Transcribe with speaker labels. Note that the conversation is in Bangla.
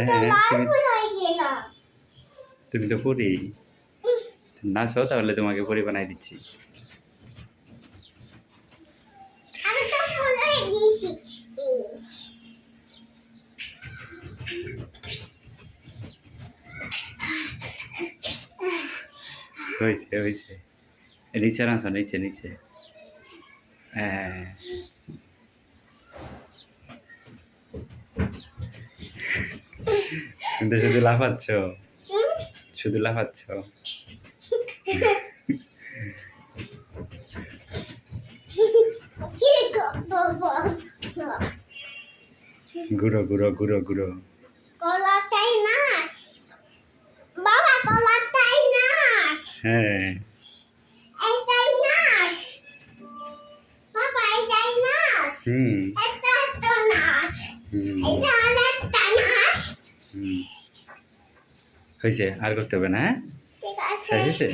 Speaker 1: হ্যাঁ, তুমি-
Speaker 2: হয়ে
Speaker 1: তো পড়ি নাচো তাহলে তোমাকে পরি বানাই দিচ্ছি।
Speaker 2: হয়ে
Speaker 1: হয়েছে হয়েছে। নিচে নাচো নিচে নিচে। হ্যাঁ। তুমি তো শুধু লাফাচ্ছ? শুধু লাফাচ্ছ? ঘুরো ঘুরো ঘুরো ঘুরো
Speaker 2: কলাটাই নাচ বাবা কলাটাই নাচ
Speaker 1: হ্যাঁ।
Speaker 2: এইটাই নাচ বাবা এটা তো এটা
Speaker 1: হুম। হয়েছে আর করতে হবে না হ্যাঁ? শেষ হয়েছে?